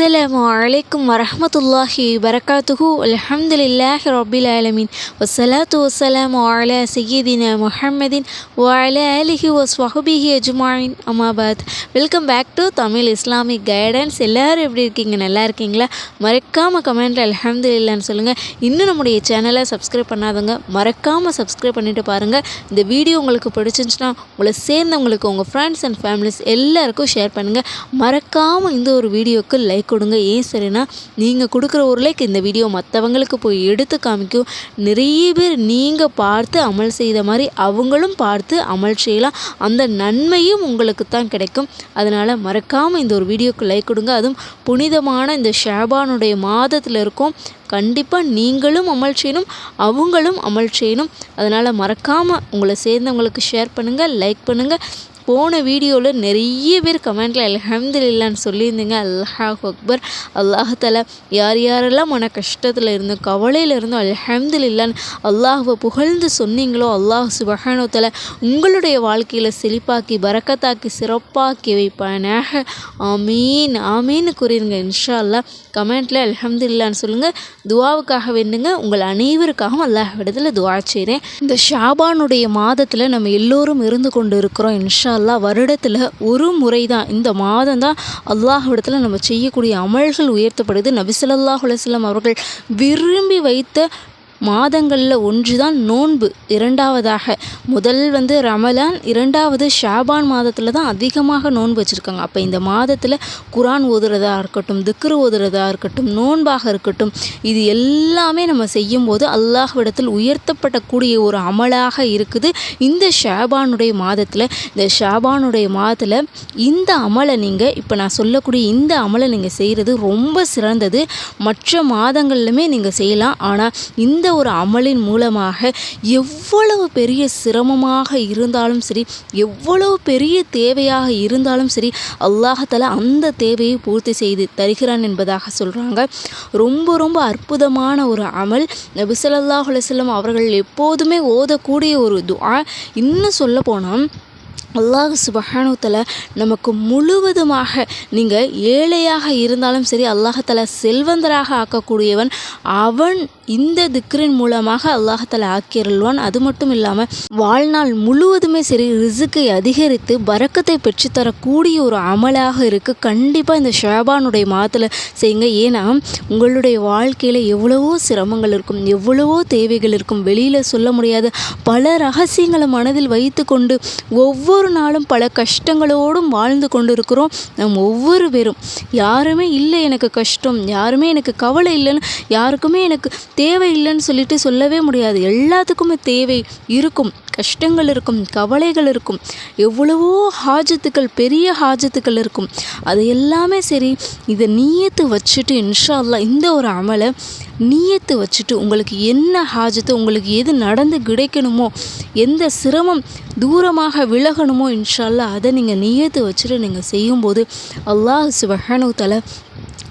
அஸ்ஸலாம் வலைக்கம் வரமத்துல்லாஹி வரகாத்துஹு அலஹம்துலில்லாஹி ரபில் ஆலமின். வசலாத்து வசலாம் அல சையீதின முஹம்மதின் வால அலிஹி வஸ்வஹபிஹி அஜுமாயின். அமாபாத் welcome back to Tamil Islamic guidance எல்லோரும் எப்படி இருக்கீங்க? நல்லா இருக்கீங்களா? மறக்காமல் கமெண்ட்டில் அலஹம்து இல்லான்னு சொல்லுங்கள் இன்னும் நம்முடைய சேனலை சப்ஸ்கிரைப் பண்ணாதவங்க மறக்காமல் சப்ஸ்கிரைப் பண்ணிவிட்டு பாருங்கள் இந்த வீடியோ உங்களுக்கு பிடிச்சிருந்துச்சுன்னா உங்களை சேர்ந்தவங்களுக்கு உங்கள் ஃப்ரெண்ட்ஸ் அண்ட் ஃபேமிலிஸ் எல்லாருக்கும் ஷேர் பண்ணுங்கள் மறக்காமல் இந்த ஒரு வீடியோவுக்கு லைக் கொடுங்க. ஏன் சரினா நீங்கள் கொடுக்குற ஒரு லைக் இந்த வீடியோ மற்றவங்களுக்கு போய் எடுத்து காமிக்கும். நிறைய பேர் நீங்கள் பார்த்து அமல் செய்த மாதிரி அவங்களும் பார்த்து அமல் செய்யலாம். அந்த நன்மையும் உங்களுக்கு தான் கிடைக்கும். அதனால் மறக்காமல் இந்த ஒரு வீடியோக்கு லைக் கொடுங்க. அதுவும் புனிதமான இந்த ஷாபானுடைய மாதத்தில் இருக்கும். கண்டிப்பாக நீங்களும் அமல் செய்யணும். அவங்களும் அமல் செய்யணும். அதனால் மறக்காமல் உங்களை சேர்ந்தவங்களுக்கு ஷேர் பண்ணுங்கள் லைக் பண்ணுங்கள் போன வீடியோவில் நிறைய பேர் கமெண்ட்டில் அல்ஹம்துலில்லான்னு சொல்லியிருந்தீங்க. அல்லாஹ் அக்பர். அல்லாஹால யார் யாரெல்லாம் மன கஷ்டத்தில் இருந்தோம் கவலையில் இருந்தோம் அல்ஹம்துலில்லான்னு அல்லாஹுவை புகழ்ந்து சொன்னீங்களோ அல்லாஹ் சுபஹானோத்தல உங்களுடைய வாழ்க்கையில் செழிப்பாக்கி பறக்கத்தாக்கி சிறப்பாக்கி வைப்பானாக. ஆமீன். ஆமீன்னு கூறிடுங்க இன்ஷா அல்லா கமெண்ட்டில் அல்ஹம்துலில்லான்னு சொல்லுங்கள் துவாவுக்காக வேண்டுங்க. உங்கள் அனைவருக்காகவும் அல்லாஹ் விடத்தில் துவா செய்கிறேன் இந்த ஷாபானுடைய மாதத்தில் நம்ம எல்லோரும் இருந்து கொண்டு இருக்கிறோம். இன்ஷா அல்லா வருடத்தில் ஒரு முறை தான் இந்த மாதம் தான் அல்லாஹ்விடத்தில் நம்ம செய்யக்கூடிய அமல்கள் உயர்த்தப்படுது. நபிசல்லாஹ் அலுவலம் அவர்கள் விரும்பி வைத்த மாதங்களில் ஒன்று தான் நோன்பு. இரண்டாவதாக முதல் வந்து ரமலான் இரண்டாவது ஷாபான் மாதத்தில் தான் அதிகமாக நோன்பு வச்சுருக்காங்க. அப்போ இந்த மாதத்தில் குரான் ஓதுறதா இருக்கட்டும் திக்ரு ஓதுறதா இருக்கட்டும் நோன்பாக இருக்கட்டும் இது எல்லாமே நம்ம செய்யும்போது அல்லாஹ்விடத்தில் உயர்த்தப்படக்கூடிய ஒரு அமலாக இருக்குது. இந்த ஷாபானுடைய மாதத்தில் இந்த ஷாபானுடைய மாதத்தில் இந்த அமலை நீங்கள் இப்போ நான் சொல்லக்கூடிய இந்த அமலை நீங்கள் செய்கிறது ரொம்ப சிறந்தது. மற்ற மாதங்கள்லுமே நீங்கள் செய்யலாம். ஆனால் இந்த ஒரு அமலின் மூலமாக எவ்வளவு பெரிய சிரமமாக இருந்தாலும் சரி எவ்வளவு பெரிய தேவையாக இருந்தாலும் சரி அல்லாஹால அந்த தேவையை பூர்த்தி செய்து தருகிறான் என்பதாக சொல்கிறாங்க ரொம்ப ரொம்ப அற்புதமான ஒரு அமல். நபிசல்லாஹ் அலுவலம் அவர்கள் எப்போதுமே ஓதக்கூடிய ஒரு துஆ. இன்னும் சொல்ல போனால் அல்லாஹ் சுபஹானுத்தல நமக்கு முழுவதுமாக நீங்கள் ஏழையாக இருந்தாலும் சரி அல்லாஹால செல்வந்தராக ஆக்கக்கூடியவன் அவன் இந்த திக்ரின் மூலமாக அல்லாஹால ஆக்கியருள்வான். அது மட்டும் இல்லாமல் வாழ்நாள் முழுவதுமே சரி ரிசுக்கை அதிகரித்து பறக்கத்தை பெற்றுத்தரக்கூடிய ஒரு அமலாக இருக்குது கண்டிப்பாக இந்த ஷாபானுடைய மாதத்தில் செய்யுங்க. ஏன்னா உங்களுடைய வாழ்க்கையில் எவ்வளவோ சிரமங்கள் இருக்கும் எவ்வளவோ தேவைகள் இருக்கும். வெளியில் சொல்ல முடியாத பல ரகசியங்களை மனதில் வைத்து கொண்டு ஒவ்வொரு ஒவ்வொரு நாளும் பல கஷ்டங்களோடும் வாழ்ந்து கொண்டு இருக்கிறோம் நம் ஒவ்வொரு பேரும். யாருமே இல்லை எனக்கு கஷ்டம் யாருமே எனக்கு கவலை இல்லைன்னு யாருக்குமே எனக்கு தேவை இல்லைன்னு சொல்லிட்டு சொல்லவே முடியாது. எல்லாத்துக்குமே தேவை இருக்கும் கஷ்டங்கள் இருக்கும் கவலைகள் இருக்கும் எவ்வளவோ ஹாஜத்துக்கள் பெரிய ஹாஜத்துக்கள் இருக்கும். அது எல்லாமே சரி இதை நீயத்து வச்சுட்டு இன்ஷா அல்லா இந்த ஒரு அமலை நீயத்து வச்சுட்டு உங்களுக்கு என்ன ஹாஜத்து உங்களுக்கு எது நடந்து கிடைக்கணுமோ எந்த சிரமம் தூரமாக விலகணுமோ இன்ஷால்லா அதை நீங்கள் நீயத்து வச்சுட்டு நீங்கள் செய்யும்போது அல்லாஹ் சுபஹானு தலை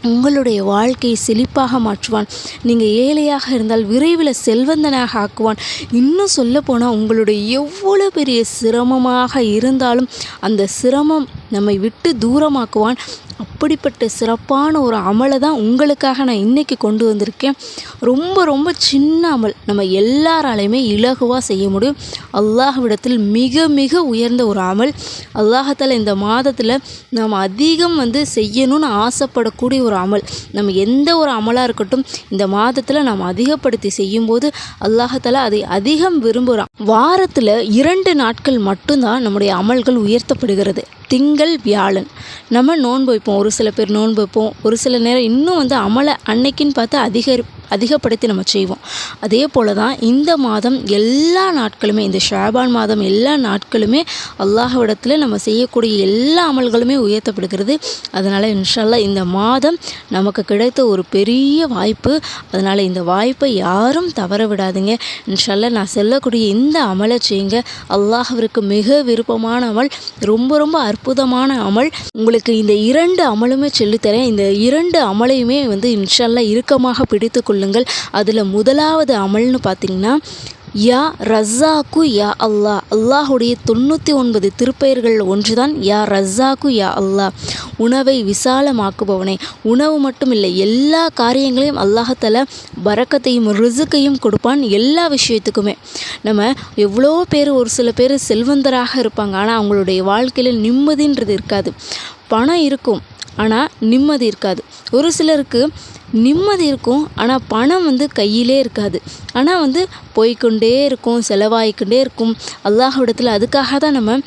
உங்களுடைய வாழ்க்கையை செழிப்பாக மாற்றுவான். நீங்கள் ஏழையாக இருந்தால் விரைவில் செல்வந்தனாக ஆக்குவான். இன்னும் சொல்லப்போனால் உங்களுடைய எவ்வளோ பெரிய சிரமமாக இருந்தாலும் அந்த சிரமம் நம்மை விட்டு தூரமாக்குவான். அப்படிப்பட்ட சிறப்பான ஒரு அமலை தான் உங்களுக்காக நான் இன்றைக்கி கொண்டு வந்திருக்கேன். ரொம்ப ரொம்ப சின்ன அமல். நம்ம எல்லாராலையுமே இலகுவாக செய்ய முடியும். அல்லாஹ்விடத்தில் மிக மிக உயர்ந்த ஒரு அமல். அல்லாஹத்தால் இந்த மாதத்தில் நாம் அதிகம் வந்து செய்யணும்னு ஆசைப்படக்கூடிய ஒரு அமல். நம்ம எந்த ஒரு அமலாக இருக்கட்டும் இந்த மாதத்தில் நாம் அதிகப்படுத்தி செய்யும்போது அல்லாஹத்தால் அதை அதிகம் விரும்புகிறான் வாரத்தில் இரண்டு நாட்கள் மட்டும்தான் நம்முடைய அமல்கள் உயர்த்தப்படுகிறது. திங்கள் வியாழன். நம்ம நோன்பு வைப்போம். ஒரு சில பேர் நோன்பு வைப்போம். ஒரு சில நேரம் இன்னும் வந்து அமலை அன்னைக்குன்னு பார்த்து அதிகரி அதிகப்படுத்தி நம்ம செய்வோம். அதே போல் தான் இந்த மாதம் எல்லா நாட்களுமே இந்த ஷாபான் மாதம் எல்லா நாட்களுமே அல்லாஹ்விடத்தில் நம்ம செய்யக்கூடிய எல்லா அமல்களுமே உயர்த்தப்படுகிறது. அதனால் இன்ஷால்லா இந்த மாதம் நமக்கு கிடைத்த ஒரு பெரிய வாய்ப்பு அதனால் இந்த வாய்ப்பை யாரும் தவற விடாதீங்க. இன்ஷால்லா நான் செல்லக்கூடிய இந்த அமலை செய்யுங்க. அல்லாஹ்விற்கு மிக விருப்பமான அமல் ரொம்ப ரொம்ப அற்புதமான அமல். உங்களுக்கு இந்த இரண்டு அமலுமே சொல்லித்தரேன். இந்த இரண்டு அமலையுமே வந்து இன்ஷால்லா இறுக்கமாக பிடித்துக்கொள்ள கொள்ளுங்கள். அதில் முதலாவது அமல்னு பார்த்திங்கன்னா யா ரஸ்ஸாக்கு யா அல்லாஹ் அல்லாஹுடைய தொண்ணூற்றி ஒன்பது திருப்பெயர்கள் ஒன்றுதான் யா ரஸ்ஸாக்கு யா அல்லாஹ் உணவை விசாலமாக்குபவனே. உணவு மட்டும் இல்லை எல்லா காரியங்களையும் அல்லாஹத்தால பறக்கத்தையும் ரிசுக்கையும் கொடுப்பான் எல்லா விஷயத்துக்குமே. நம்ம எவ்வளோ பேர் ஒரு சில பேர் செல்வந்தராக இருப்பாங்க ஆனால் அவங்களுடைய வாழ்க்கையில் நிம்மதின்றது இருக்காது. பணம் இருக்கும் ஆனால் நிம்மதி இருக்காது. ஒரு சிலருக்கு நிம்மதி இருக்கும். ஆனால் பணம் வந்து கையிலே இருக்காது. ஆனால் வந்து போய்க்கொண்டே இருக்கும் செலவாகிக்கொண்டே இருக்கும். அல்லாஹ்விடத்தில் அதுக்காக தான் நம்ம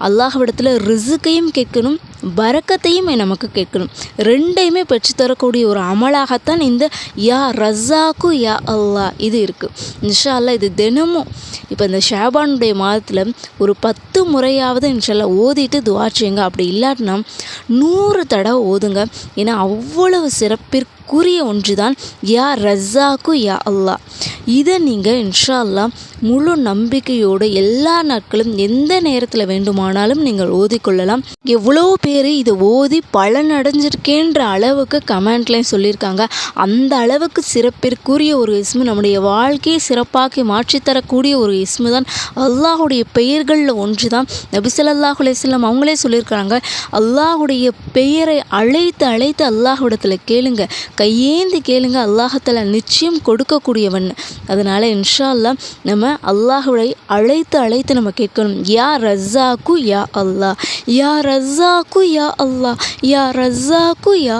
அல்லாஹ்விடத்தில் ரிசுக்கையும் கேட்கணும். வரக்கத்தையும் நமக்கு கேட்கணும். ரெண்டையுமே பெற்று தரக்கூடிய ஒரு அமலாகத்தான் இந்த யா ரஸாக்கு யா அல்லாஹ் இது இருக்குது இன்ஷா அல்லாஹ் இது தினமும் இப்போ இந்த ஷாபானுடைய மாதத்தில் ஒரு பத்து முறையாவது இன்ஷால்லா ஓதிட்டு துவா செய்யுங்க. அப்படி இல்லாட்டினா நூறு தடவை ஓதுங்க. ஏன்னா அவ்வளவு சிறப்பிற்குரிய ஒன்று தான் யா ரஸாக்கு யா அல்லாஹ் இதை நீங்கள் இன்ஷா அல்லாஹ் முழு நம்பிக்கையோடு எல்லா நாட்களும் எந்த நேரத்தில் வேண்டுமானாலும் நீங்கள் ஓதிக்கொள்ளலாம் எவ்வளோ பேர் இதை ஓதி பலனடைஞ்சிருக்கேன்ற அளவுக்கு கமெண்ட்லேயும் சொல்லியிருக்காங்க. அந்த அளவுக்கு சிறப்பிற்குரிய ஒரு இஸ்மு நம்முடைய வாழ்க்கையை சிறப்பாக்கி மாற்றித்தரக்கூடிய ஒரு இஸ்மு தான் அல்லாஹுடைய பெயர்களில் ஒன்று தான் நபிசல்லாஹ் அலையம் அவங்களே சொல்லியிருக்கிறாங்க அல்லாஹுடைய பெயரை அழைத்து அழைத்து அல்லாஹுடத்தில் கேளுங்க. கையேந்தி கேளுங்க அல்லாஹத்தில் நிச்சயம் கொடுக்கக்கூடியவன். அதனால் இன்ஷால்லாம் நம்ம அல்லாஹுவை அழைத்து அழைத்து நம்ம கேட்கணும். யா ரஸ்ஸாக்கு யா அல்லாஹ். யா ரசாக்கு யா அல்லாஹ் யா ரசாக்கு யா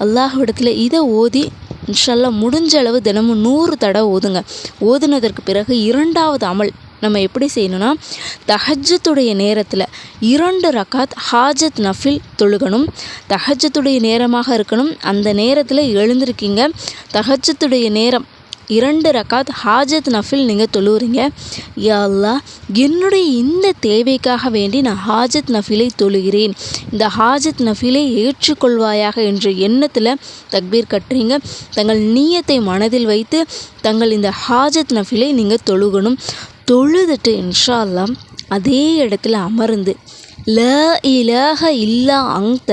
அல்லாஹ் இடத்துல இதை ஓதி இன்ஷல்லா முடிஞ்ச அளவு தினமும் நூறு தடவை ஓதுங்க ஓதுனதற்கு பிறகு இரண்டாவது அமல் நம்ம எப்படி செய்யணும்னா தஹஜத்துடைய நேரத்தில் இரண்டு ரக்காத் ஹாஜத் நஃபில் தொழுகணும் தஹஜத்துடைய நேரமாக இருக்கணும் அந்த நேரத்தில் எழுந்திருக்கீங்க தஹஜத்துடைய நேரம் இரண்டு ரக்காத் ஹாஜத் நஃபில் நீங்கள் தொழுவுறீங்க. யா என்னுடைய இந்த தேவைக்காக வேண்டி நான் ஹாஜத் நஃபிலை தொழுகிறேன். இந்த ஹாஜத் நஃபிலை ஏற்றுக்கொள்வாயாக என்ற எண்ணத்தில் தக்பீர் கட்டுறீங்க. தங்கள் நீயத்தை மனதில் வைத்து தங்கள் இந்த ஹாஜத் நஃபிலை நீங்கள் தொழுகணும். தொழுதுட்டு இன்ஷா அல்லாஹ் அதே இடத்துல அமர்ந்து ல இலஹ இல்லா அங்த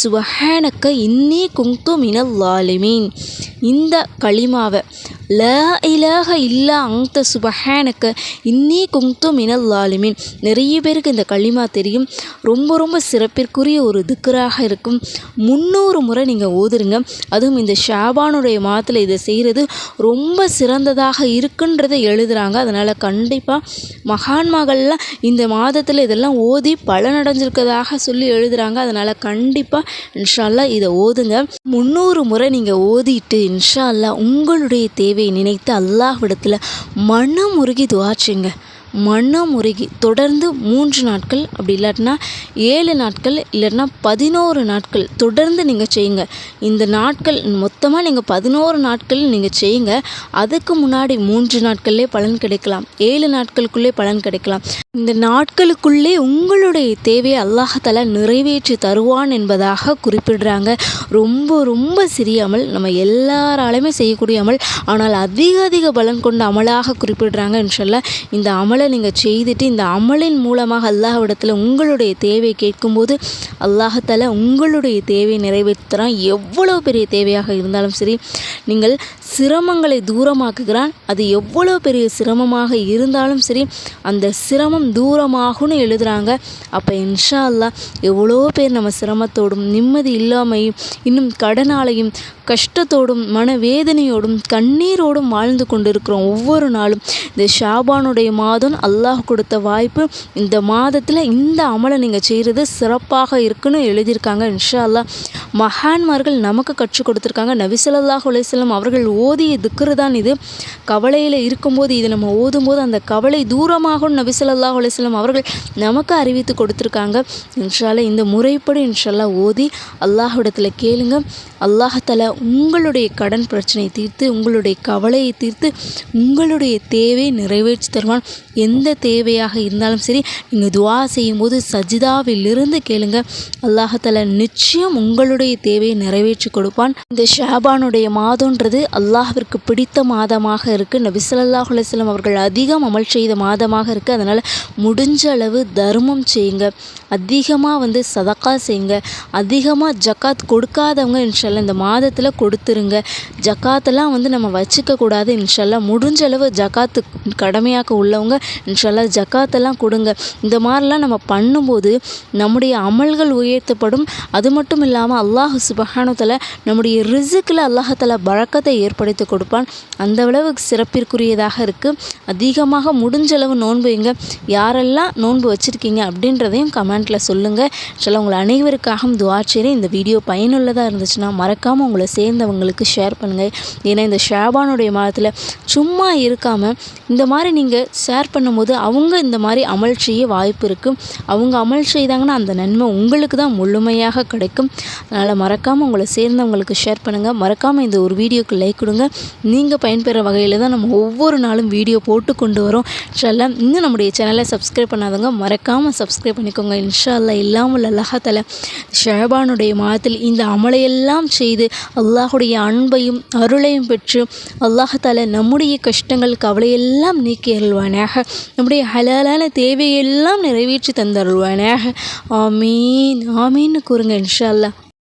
சுபஹானக்க இன்னி குங்து மினல் லாலிமீன் இந்த களிமாவை ல இலஹ இல்லா அங்த சுபஹானக்க இன்னி குங்து மினல் லாலிமீன் நிறைய பேருக்கு இந்த களிமா தெரியும். ரொம்ப ரொம்ப சிறப்பிற்குரிய ஒரு திக்கராக இருக்கும். முந்நூறு முறை நீங்கள் ஓதுருங்க. அதுவும் இந்த ஷாபானுடைய மாதத்தில் இதை செய்கிறது ரொம்ப சிறந்ததாக இருக்குன்றதை எழுதுகிறாங்க அதனால் கண்டிப்பாக மகான்மாகள்லாம் இந்த மாதத்தில் இதெல்லாம் ஓதி பல பலனடைஞ்சிருக்கதாக சொல்லி எழுதுகிறாங்க அதனால் கண்டிப்பாக இன்ஷால்லா இதை ஓதுங்க. முந்நூறு முறை நீங்கள் ஓதிட்டு இன்ஷா அல்லாஹ் உங்களுடைய தேவையை நினைத்து அல்லாஹ்விடத்தில் மனம் உருகி துவாச்சுங்க செய்யுங்க. மனம் உருகி தொடர்ந்து மூன்று நாட்கள் அப்படி இல்லாட்டினா ஏழு நாட்கள் இல்லைன்னா பதினோரு நாட்கள் தொடர்ந்து நீங்கள் செய்யுங்க. இந்த நாட்கள் மொத்தமாக நீங்கள் பதினோரு நாட்கள் நீங்கள் செய்யுங்க. அதுக்கு முன்னாடி மூன்று நாட்கள்லேயே பலன் கிடைக்கலாம். ஏழு நாட்களுக்குள்ளே பலன் கிடைக்கலாம். இந்த நாட்களுக்குள்ளே உங்களுடைய தேவையை அல்லாஹால நிறைவேற்றி தருவான் என்பதாக குறிப்பிடுறாங்க. ரொம்ப ரொம்ப சிறிய அமல். நம்ம எல்லாராலுமே செய்யக்கூடிய அமல். ஆனால் அதிக அதிக பலன் கொண்ட அமலாக குறிப்பிடுறாங்க இன்ஷல்லா இந்த அமலை நீங்கள் செய்துட்டு இந்த அமலின் மூலமாக அல்லாஹ்விடத்தில் உங்களுடைய தேவை கேட்கும்போது அல்லாஹால உங்களுடைய தேவையை நிறைவேற்றுறான். எவ்வளோ பெரிய தேவையாக இருந்தாலும் சரி நீங்கள் சிரமங்களை தூரமாக்குகிறான். அது எவ்வளோ பெரிய சிரமமாக இருந்தாலும் சரி அந்த சிரமம் தூரமாகும்னு எழுதுகிறாங்க அப்போ இன்ஷா அல்லாஹ் எவ்வளோ பேர் நம்ம சிரமத்தோடும் நிம்மதி இல்லாமையும் இன்னும் கடனாலையும் கஷ்டத்தோடும் மனவேதனையோடும் கண்ணீரோடும் வாழ்ந்து கொண்டிருக்கிறோம் ஒவ்வொரு நாளும். இந்த ஷாபானுடைய மாதம் அல்லாஹ் கொடுத்த வாய்ப்பு இந்த மாதத்தில் இந்த அமலை நீங்கள் செய்கிறது சிறப்பாக இருக்குன்னு எழுதியிருக்காங்க. இன்ஷா அல்லாஹ் மகான்மார்கள் நமக்கு கற்றுக் கொடுத்துருக்காங்க. நபிசல்லாஹ் அலையம் அவர்கள் ஓதிய திக்ரு தான் இது. கவலையில் இருக்கும்போது இது நம்ம ஓதும்போது அந்த கவலை தூரமாகும் நபிசல்லாஹ் அலையம் அவர்கள் நமக்கு அறிவித்து கொடுத்துருக்காங்க. இன்ஷால்லா இந்த முறைப்படி இன்ஷால்லா ஓதி அல்லாஹ்விடத்தில் கேளுங்க. அல்லாஹால உங்களுடைய கடன் பிரச்சனையை தீர்த்து உங்களுடைய கவலையை தீர்த்து உங்களுடைய தேவையை நிறைவேற்றி தருவான். எந்த தேவையாக இருந்தாலும் சரி நீங்கள் துவா செய்யும்போது சஜிதாவிலிருந்து கேளுங்க. அல்லாஹால நிச்சயம் உங்களுடைய தேவையை நிறைவேற்றி கொடுப்பான். இந்த ஷாபானுடைய மாதம்ன்றது அல்லாஹிற்கு பிடித்த மாதமாக இருக்குது நபி ஸல்லல்லாஹு அவர்கள் அதிகம் அமல் செய்த மாதமாக இருக்குது அதனால் முடிஞ்ச அளவு தர்மம் செய்யுங்க. அதிகமாக வந்து சதக்கா செய்யுங்க. அதிகமாக ஜக்காத் கொடுக்காதவங்க இன்ஷால்ல இந்த மாதத்தில் முதல்ல கொடுத்துருங்க. ஜக்காத்தெல்லாம் வந்து நம்ம வச்சுக்க கூடாது. முடிஞ்ச அளவு ஜக்காத்து கடமையாக்க உள்ளவங்க இன்ஷல்லா ஜக்காத்தெல்லாம் கொடுங்க. இந்த மாதிரிலாம் நம்ம பண்ணும்போது நம்முடைய அமல்கள் உயர்த்தப்படும். அது மட்டும் இல்லாமல் அல்லாஹ் சுபஹானுத்தல நம்முடைய ரிசுக்கில் அல்லாஹத்தில் பழக்கத்தை ஏற்படுத்தி கொடுப்பான். அந்த அளவுக்கு சிறப்பிற்குரியதாக இருக்குது அதிகமாக முடிஞ்ச அளவு நோன்பு வைங்க யாரெல்லாம் நோன்பு வச்சுருக்கீங்க அப்படின்றதையும் கமெண்ட்டில் சொல்லுங்கள் சில உங்களை அனைவருக்காகவும் துவா இந்த வீடியோ பயனுள்ளதாக இருந்துச்சுன்னா மறக்காமல் உங்களை சேர்ந்தவங்களுக்கு ஷேர் பண்ணுங்கள் ஏன்னா இந்த ஷாபானுடைய மாதத்தில் சும்மா இருக்காமல் இந்த மாதிரி நீங்கள் ஷேர் பண்ணும்போது அவங்க இந்த மாதிரி அமல் செய்ய வாய்ப்பு இருக்குது அவங்க அமல் செய்தாங்கன்னா அந்த நன்மை உங்களுக்கு தான் முழுமையாக கிடைக்கும். அதனால் மறக்காமல் உங்களை சேர்ந்தவங்களுக்கு ஷேர் பண்ணுங்கள் மறக்காமல் இந்த ஒரு வீடியோக்கு லைக் கொடுங்க. நீங்கள் பயன்பெற வகையில் தான் நம்ம ஒவ்வொரு நாளும் வீடியோ போட்டு கொண்டு வரோம். இன்ஷால்லா இன்னும் நம்முடைய சேனலை சப்ஸ்கிரைப் பண்ணாதவங்க மறக்காமல் சப்ஸ்கிரைப் பண்ணிக்கோங்க. இன்ஷால்லா இல்லாமல் அல்லாஹால ஷஹபானுடைய மாதத்தில் இந்த அமலையெல்லாம் செய்து அல்லாஹுடைய அன்பையும் அருளையும் பெற்று அல்லாஹால நம்முடைய கஷ்டங்கள் கவலையெல்லாம் நீக்கி அருள்வானாக. நம்முடைய ஹலாலான தேவையெல்லாம் நிறைவேற்றி தந்தருள்வானாக. ஆமீன். ஆமீன்னு கூறுங்க இன்ஷா அல்லாஹ்